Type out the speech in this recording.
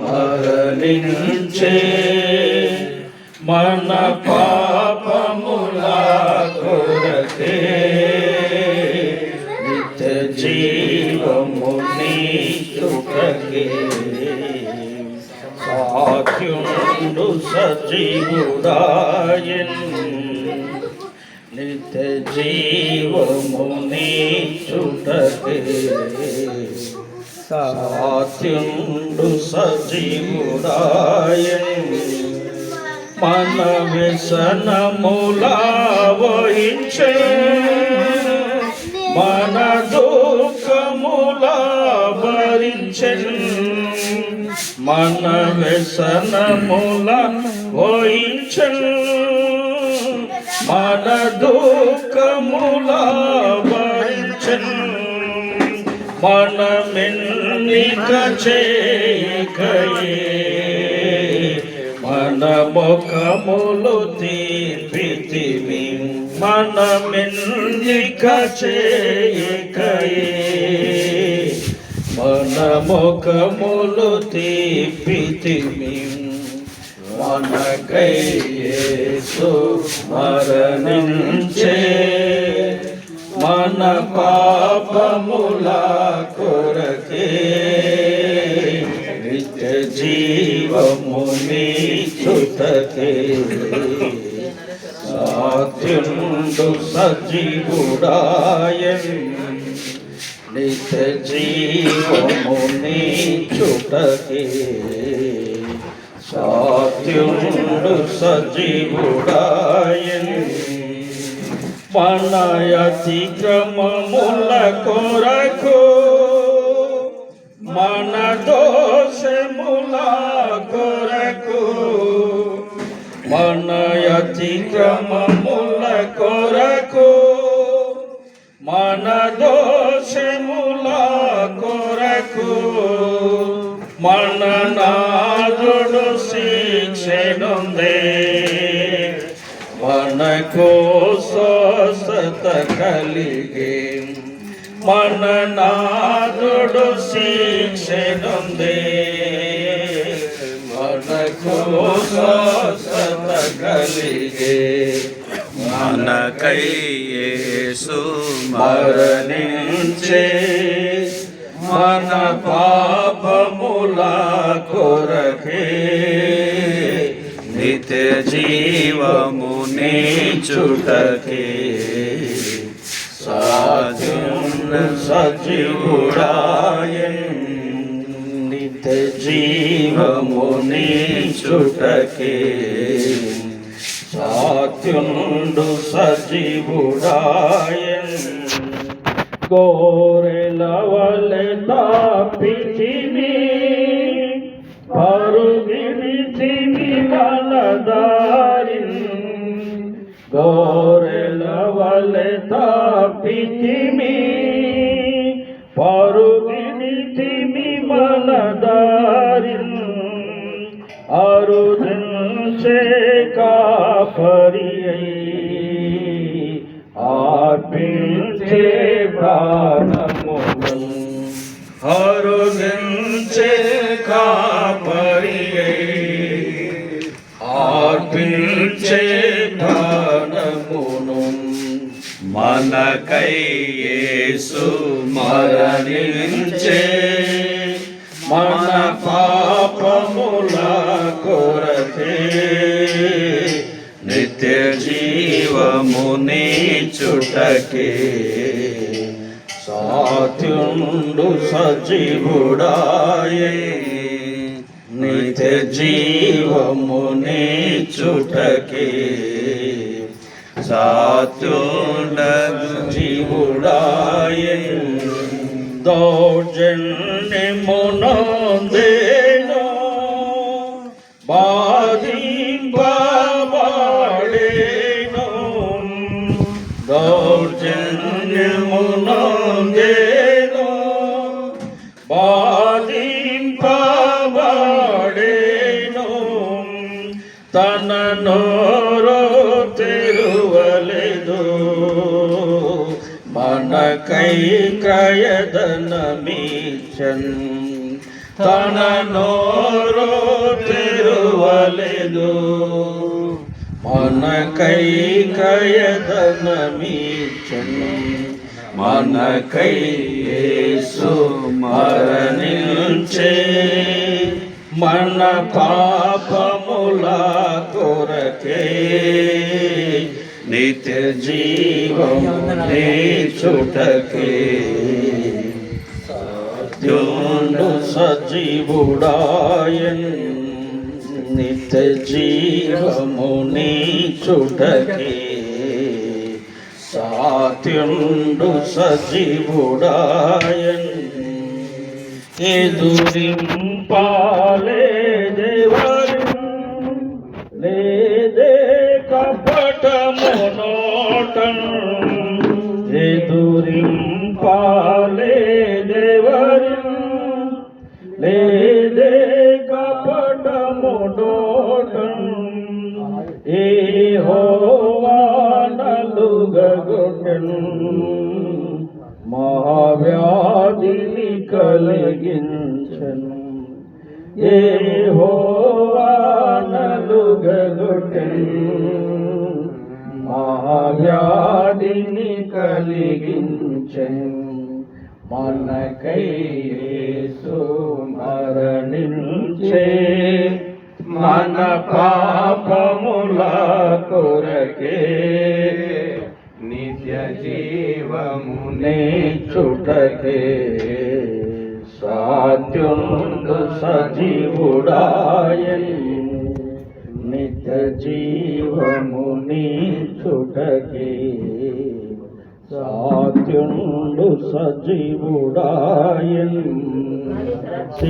మరణించే మన పాపముల కొరకే నిత్య జీవము నీచుటకే సాధ్యుండు సజీవుడాయన్ నిత్య జీవము నీచుటకే సాత్యుండు సజీవుడాయ. మన వ్యసనములా వహించే మన దుఃఖములా భరించెన్ మన వ్యసనముల వహించెన్ మన దుఃఖముల భరించెన్ మన మన ముఖములు తీపితివి మన మన ముఖములు తీపితివి మన కయ్యేసు మరణించే మన పాపముల కొరకే నిత్య జీవము నీచుటకే సాత్యుండు సజీవుడాయన్ నిత్య జీవము నీచుటకే సాత్యుండు సజీవుడాయన్ మన అతిక్రమముల కొరకు మన దోషముల కొరకు మన అతిక్రమముల కొరకు మన దోషముల కొరకు మన నాదుడు శిక్షనుందే మనకు స్వస్థత కలిగే మన నాదుడు శిక్షనుందే మనకు స్వస్థత కలిగే మనకై యేసు మరణించే మన పాపముల కొరకే నిత్య జీవము నీచుటకే సాధ్యున్న సజీవుడాయన్ నిత్య జీవము నీచుటకే సాత్యుండు సజీవుడాయన్ గోరెల వలె తాపితిని పరుగిడితిని వలదారిన్ అరుదించే కాపరి ఆర్పించే ప్రాణమును. అరుదించే కాపరి ఆర్పించే ప్రాణమును. మనకై యేసు మరణించే మన పాపముల కొరకే నిత్య జీవముని చుటకే సాత్యుండు సజీవుడాయే నిత్య జీవముని చుటకే సాత్యుండ జీవుడాయే ദോഷന്റെ മുണന്തേനോ ബാധിപ്പാടേനോ ദോഷന്റെ മുണന്തേനോ ബാധിപ്പാടേനോ തനോരോ തിരുവ మనకై క్రయదనమీచన్ తన నోరు తెరువలేదు మనకై కయదనమీచను మనకై యేసు మరణించే. మన పాపముల కొరకే. నిత్య జీవము చుటకే సత్యుండు సజీవుడాయన్ నిత్య జీవము చుటకే సాత్యుండు సజీవుడాయన్ ఎదురింపాలే దేవరి లేదే నోటం ఎదురింపాలే దేవరి. లేదే కపటము ఏ హోవానలుగొట్టను మహావ్యాధిని కలిగించను ఏ హోవానలుగొట్టను వ్యాధిని కలిగించెను. మనకై మరణించే మన పాపముల కొరకే నిత్య జీవమునే చుటకే. సాత్యుండు సజీవుడాయని నిత్య జీవము నీ చుటకే సాత్యుండు సజీవుడాయన్.